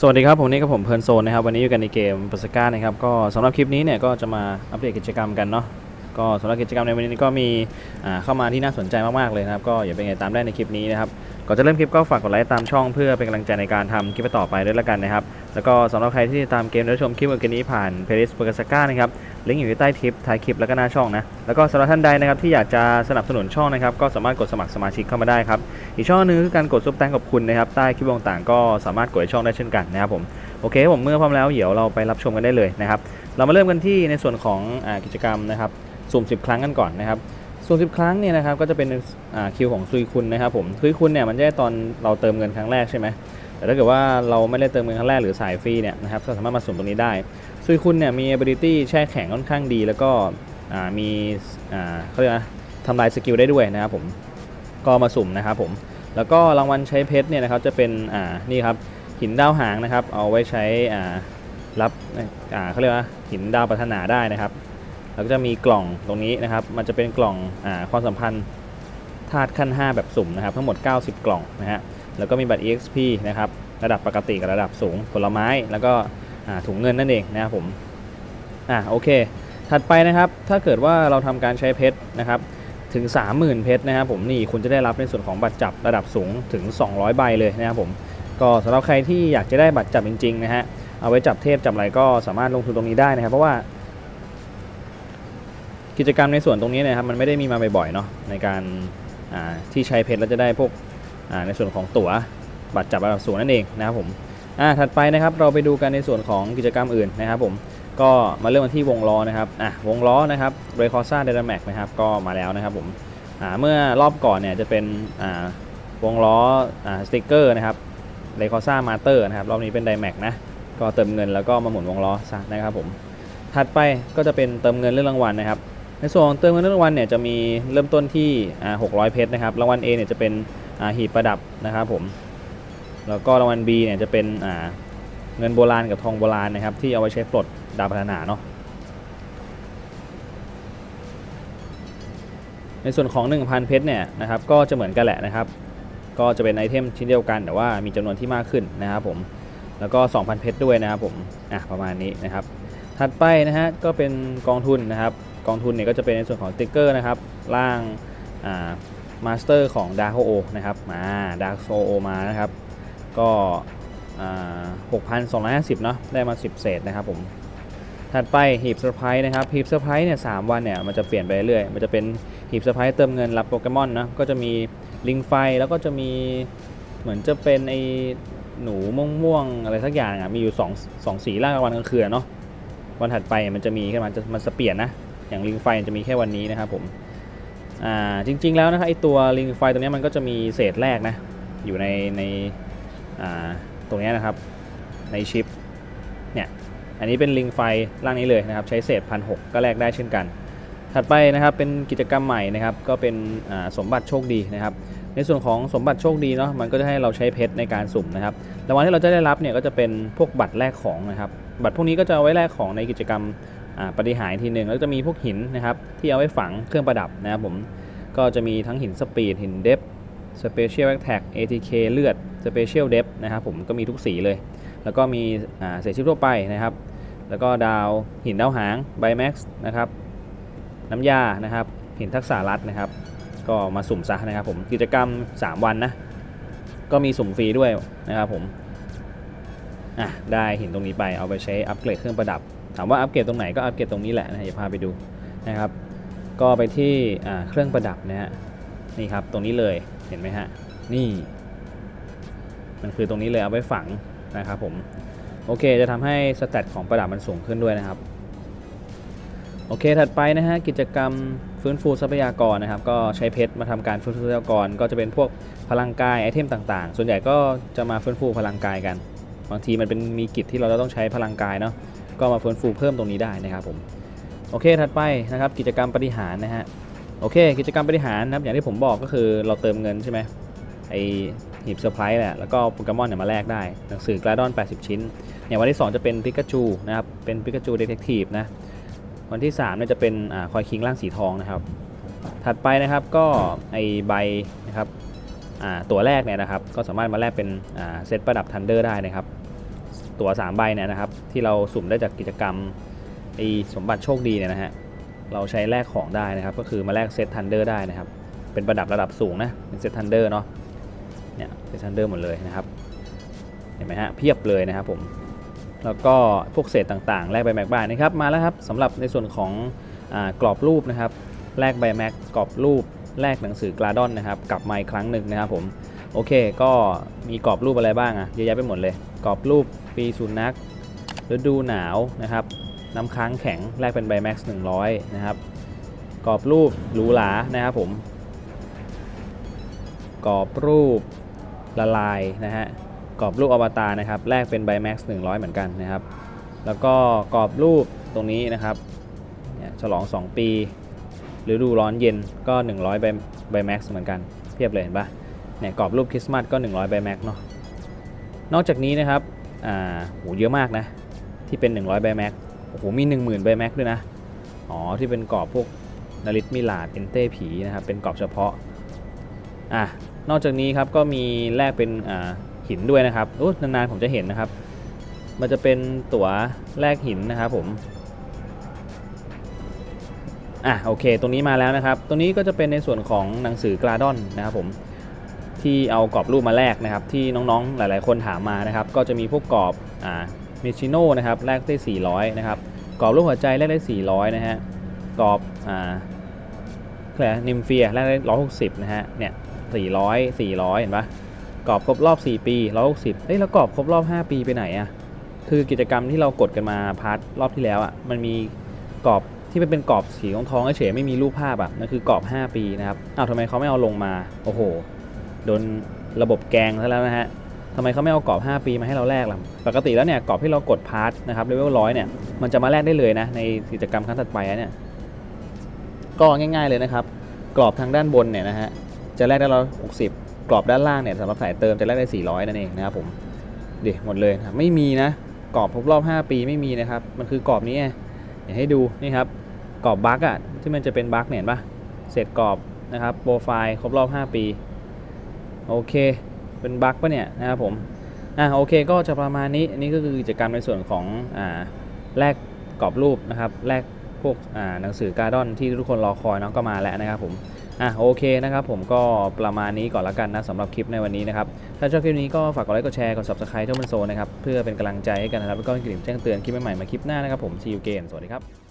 สวัสดีครับ ผมนี่ก็ผมเพลินโซนนะครับ วันนี้อยู่กันในเกมปัสก้านะครับ ก็สำหรับคลิปนี้เนี่ยก็จะมาอัปเดตกิจกรรมกันเนาะก็สำหรับกิจกรรมในวันนี้ก็มีเข้ามาที่น่าสนใจมากๆเลยนะครับ ก็อย่าเป็นไงตามได้ในคลิปนี้นะครับ ก่อนจะเริ่มคลิปก็ฝากกดไลค์ตามช่องเพื่อเป็นกำลังใจในการทำคลิปต่อไปด้วยละกันนะครับ แล้วก็สำหรับใครที่ตามเกมและชมคลิปวันนี้ผ่านเพลย์ลิสต์ปัสก้านะครับลิงก์อยู่ที่ใต้คลิปท้ายคลิปแล้วก็หน้าช่องนะแล้วก็สำหรับท่านใดนะครับที่อยากจะสนับสนุนช่องนะครับก็สามารถกดสมัครสมาชิกเข้ามาได้ครับอีกช่องหนึงคือการกดซุปแตงกับคุณนะครับใต้คลิปต่างๆก็สามารถกดช่องได้เช่นกันนะครับผมโอเคผมเมื่อพร้อมแล้วเดี๋ยวเราไปรับชมกันได้เลยนะครับเรามาเริ่มกันที่ในส่วนของอกิจกรรมนะครับสุ่ม 10 ครั้งกันก่อนนะครับ สุ่ม10ครั้งเนี่ยนะครับก็จะเป็นคิวของซุยคุณนะครับผมซุยคุณเนี่ยมันจะได้ตอนเราเติมเงินครั้งแรกใช่ไหมแต่ถ้าเกิดว่าเราไม่ได้เติมเงินครั้งแรกหรือสายฟรีเนี่ยนะครับก็สามารถมาสุ่มตรงนี้ได้ซุยคุณเนี่ยมี ability แช่แข็งค่อนข้างดี แล้วก็มีเขาเรียกนะทำลายสกิลได้ด้วยนะครับผมก็มาสุ่มนะครับผมแล้วก็รางวัลใช้เพชรเนี่ยนะครับจะเป็นนี่ครับหินดาวหางนะครับเอาไว้ใช้รับเขาเรียกว่าหินดาวปรารถนาได้นะครับ แล้วก็จะมีกล่องตรงนี้นะครับ มันจะเป็นกล่องอความสัมพันธ์ธาตุขั้น 5 แบบสุ่มนะครับ ทั้งหมด 90 กล่องนะฮะ แล้วก็มีบัตร EXP นะครับ ระดับปกติกับระดับสูง ผลไม้ แล้วก็ถุงเงินนั่นเองนะครับผม อ่าโอเค ถัดไปนะครับ ถ้าเกิดว่าเราทำการใช้เพชรนะครับ ถึง 30,000 เพชรนะครับผม นี่คุณจะได้รับในส่วนของบัตรจับระดับสูงถึง 200 ใบเลยนะครับผม ก็สำหรับใครที่อยากจะได้บัตรจับจริงๆนะฮะ เอาไว้จับเทพจับอะไรก็สามารถลงทุนตรงนี้ได้นะครับ เพราะว่า กิจกรรมในส่วนตรงนี้นะครับมันไม่ได้มีมาบ่อยๆเนาะในการาที่ใช้เพชรแล้วจะได้พวกในส่วนของตั๋วบัตรจับระดับสูงนั่นเองนะครับผมอ่าถัดไปนะครับเราไปดูกันในส่วนของกิจกรรมอื่นนะครับผมก็มาเริ่มกันที่วงล้อนะครับอะวงล้อนะครับเรคอร์ซ่าเดนาแม็กนะครับก็มาแล้วนะครับผมอ่าเมื่อรอบก่อนเนี่ยจะเป็นอ่าวงล้ออ่าสติกเกอร์นะครับเลคอร์ซ่ามาเตอร์นะครับรอบนี้เป็นไดแม็กนะก็เติมเงินแล้วก็มาหมุนวงล้อซะนะครับผมถัดไปก็จะเป็นเติมเงินเรื่องรางวัลนะครับ ในส่วนของเติมเงินรางวัลเนี่ยจะมีเริ่มต้นที่600 เพชรนะครับ รางวัล A เนี่ยจะเป็นหีบประดับนะครับผม แล้วก็รางวัล B เนี่ยจะเป็นเงินโบราณกับทองโบราณนะครับ ที่เอาไว้ใช้ปลดดาวพัฒนาเนาะ ในส่วนของ 1,000 เพชรเนี่ยนะครับก็จะเหมือนกันแหละนะครับ ก็จะเป็นไอเทมชิ้นเดียวกัน แต่ว่ามีจำนวนที่มากขึ้นนะครับผม แล้วก็ 2,000 เพชรด้วยนะครับผม อะประมาณนี้นะครับ ถัดไปนะฮะก็เป็นกองทุนนะครับ กองทุนเนี่ยก็จะเป็นในส่วนของติ๊กเกอร์นะครับร่างมาสเตอร์ของ d a r k o นะครับมา d a r k o มานะครับ ก็อ่า6,250เนาะได้มา 10 เศษนะครับผมถัดไปหีบเซอร์ไพรส์นะครับหีบเซอร์ไพรส์เนี่ยสามวันเนี่ยมันจะเปลี่ยนไปเรื่อยมันจะเป็นหีบเซอร์ไพรส์เติมเงินรับโปเกมอนนะก็จะมีลิงไฟแล้วก็จะมีเหมือนจะเป็นไอหนูม่วงๆอะไรสักอย่างอะมีอยู่2 2สีล่างกลางวันกลางคืนเนาะ วันถัดไปมันจะมีขึ้นมาจะมันจะเปลี่ยนนะ อย่างลิงไฟจะมีแค่วันนี้นะครับผมอ่าจริง ๆ แล้วนะครับไอตัวลิงไฟตัวนี้มันก็จะมีเศษแรกนะ อยู่ในในอ่าตรงนี้นะครับในชิปเนี่ยอันนี้เป็นลิงไฟร่างนี้เลยนะครับ ใช้เศษพันหก็แลกได้เช่นกัน ถัดไปนะครับเป็นกิจกรรมใหม่นะครับก็เป็นสมบัติโชคดีนะครับ ในส่วนของสมบัติโชคดีเนาะมันก็จะให้เราใช้เพชรในการสุ่มนะครับรางวัลที่เราจะได้รับเนี่ยก็จะเป็นพวกบัตรแลกของนะครับ บัตรพวกนี้ก็จะเอาไว้แลกของในกิจกรรมปฏิหาร์ทีหนึ่งแล้วจะมีพวกหินนะครับที่เอาไว้ฝังเครื่องประดับนะครับผมก็จะมีทั้งหินสปีดหินเดฟสเปเชียลแอคแท็ก ATK เลือดสเปเชียลเดฟนะครับผมก็มีทุกสีเลย แล้วก็มีเศษชิปทั่วไปนะครับ แล้วก็ดาวหินดาวหางไบแม็กซ์นะครับน้ำยานะครับหินทักษะรัดนะครับ ก็มาสุ่มซะนะครับผมกิจกรรม 3 วันนะก็มีสุ่มฟรีด้วยนะครับผม อะได้หินตรงนี้ไปเอาไปใช้อัปเกรดเครื่องประดับ ถามว่าอัปเกรดตรงไหนก็อัปเกรดตรงนี้แหละนะอย่าพาไปดูนะครับ ก็ไปที่เครื่องประดับนะฮะนี่ครับตรงนี้เลยเห็นไหมฮะนี่ มันคือตรงนี้เลยเอาไว้ฝังนะครับผมโอเคจะทำให้สแตทของประดับมันสูงขึ้นด้วยนะครับโอเคถัดไปนะฮะกิจกรรมฟื้นฟูทรัพยากรนะครับ ก็ใช้เพชรมาทำการฟื้นฟูทรัพยากร ก็จะเป็นพวกพลังกายไอเทมต่างๆ ส่วนใหญ่ก็จะมาฟื้นฟูพลังกายกัน บางทีมันเป็นมีกิจที่เราจะต้องใช้พลังกายเนาะก็มาฟื้นฟูเพิ่มตรงนี้ได้นะครับผมโอเคถัดไปนะครับกิจกรรมปฏิหารนะฮะโอเค กิจกรรมปฏิหารนะครับอย่างที่ผมบอกก็คือเราเติมเงินใช่ไหมไอหีบเซอร์ไพรส์แหละแล้วก็โปเกมอนเนี่ยมาแลกได้หนังสือกราดอน 80 ชิ้นอย่างวันที่ 2 จะเป็นปิกาจูนะครับเป็นปิกาจูเดเทคทีฟนะวันที่3เนี่ยจะเป็นอ่าคอยคิงร่างสีทองนะครับถัดไปนะครับก็ไอใบนะครับ ตัวแรกเนี่ยนะครับก็สามารถมาแลกเป็นเซตประดับทันเดอร์ได้นะครับ ตัว 3 ใบเนี่ยนะครับที่เราสุ่มได้จากกิจกรรมไอสมบัติโชคดีเนี่ยนะฮะเราใช้แลกของได้นะครับ ก็คือมาแลกเซตทันเดอร์ได้นะครับ เป็นประดับระดับสูงนะเป็นเซตทันเดอร์เนาะเนี่ยเซตทันเดอร์หมดเลยนะครับเห็นไหมฮะเพียบเลยนะครับผมแล้วก็พวกเศษต่างๆ แลกใบแม็กบ้านนะครับมาแล้วครับสำหรับในส่วนของอกรอบรูปนะครับแลกใบแม็กกรอบรูป แลกหนังสือกลาดอนนะครับกลับมาอีกครั้งหนึ่งนะครับผมโอเคก็มีกรอบรูปอะไรบ้างอะเยอะแยะไปหมดเลย กรอบรูปปีสุนัขฤดูหนาวนะครับน้ำค้างแข็งแลกเป็นใบแม็กซ์100นะครับกรอบรูปหรูหรานะครับผมกรอบรูปละลายนะฮะกรอบรูปอวตารนะครับแลกเป็นไบแม็กซ์100เหมือนกันนะครับ แล้วก็กรอบรูปตรงนี้นะครับเนี่ยฉลอง 2 ปี ฤดูร้อนเย็นก็ 100ไบไบแม็กซ์เหมือนกันเพียบเลยเห็นปะเนี่ยกรอบรูปคริสต์มาสก็ 100ไบแม็กซ์เนาะนอกจากนี้นะครับอ่าโหเยอะมากนะที่เป็น 100ไบแม็กซ์โอ้โหมี 10,000ไบแม็กซ์ด้วยนะอ๋อที่เป็นกรอบพวกนาริตมิลาดเอนเต้ผีนะครับเป็นกรอบเฉพาะอะนอกจากนี้ครับก็มีแลกเป็นอ่าหินด้วยนะครับโอ้นานๆผมจะเห็นนะครับ มันจะเป็นตั๋วแลกหินนะครับผม อะโอเค ตรงนี้มาแล้วนะครับ ตรงนี้ก็จะเป็นในส่วนของหนังสือกราดอนนะครับผมที่เอากรอบรูปมาแลกนะครับ ที่น้องๆหลายๆ คนถามมานะครับ ก็จะมีพวกกรอบอ่ามิชิโน่นะครับแลกได้ 400 นะครับกรอบรูปหัวใจแลกได้ 400 นะฮะกรอบอ่าแคลนิมเฟียแลกได้ 160 นะฮะเนี่ย400 400 เห็นปะกรอบครบรอบ 4 ปี 160เอ้ยแล้วกรอบครบรอบ 5 ปีไปไหนอะคือกิจกรรมที่เรากดกันมาพาร์ทรอบที่แล้วอะมันมีกรอบ ที่มันเป็นกรอบสีทองทองๆเฉยๆไม่มีรูปภาพอะนั่นคือกรอบ 5 ปีนะครับอ้าวทำไมเขาไม่เอาลงมา โอ้โหโดนระบบแกงซะแล้วนะฮะทำไมเขาไม่เอากรอบ 5 ปีมาให้เราแลกล่ะ ปกติแล้วเนี่ยกรอบที่เรากดพาร์ทนะครับเลเวลร้อยเนี่ยมันจะมาแลกได้เลยนะในกิจกรรมครั้งถัดไปเนี่ยก็ง่าย ๆเลยนะครับ กรอบทางด้านบนเนี่ยนะฮะจะแลกได้ร้อยหกสิบกรอบด้านล่างเนี่ยสำหรับสายเติมจะแลกได้ 400 นั่นเองนะครับผมเดี๋ยวหมดเลยนะครับไม่มีนะกรอบครบรอบ 5 ปีไม่มีนะครับ มันคือกรอบนี้ไงเดี๋ยให้ดูนี่ครับ กรอบบั๊กอะที่มันจะเป็นบั๊กเนี่ยเห็นปะเสร็จกรอบนะครับโปรไฟล์ครบรอบ 5 ปี โอเค เป็นบั๊กปะเนี่ยนะครับผมอะโอเคก็จะประมาณนี้อันนี้ก็คือกิจกรรมในส่วนของอ่าแลกกรอบรูปนะครับแลกพวกอ่าหนังสือการ์ดอนที่ทุกคนรอคอยเนาะก็มาแล้วนะครับผมอะโอเคนะครับผมก็ประมาณนี้ก่อนละกันนะสำหรับคลิปในวันนี้นะครับ ถ้าชอบคลิปนี้ก็ฝากกดไลค์กดแชร์กด subscribe เจ้ามันโซนะครับ เพื่อเป็นกำลังใจให้กันนะครับ แล้วก็กลิ่นแจ้งเตือนคลิปใหม่ๆมาคลิปหน้านะครับผม see you again สวัสดีครับ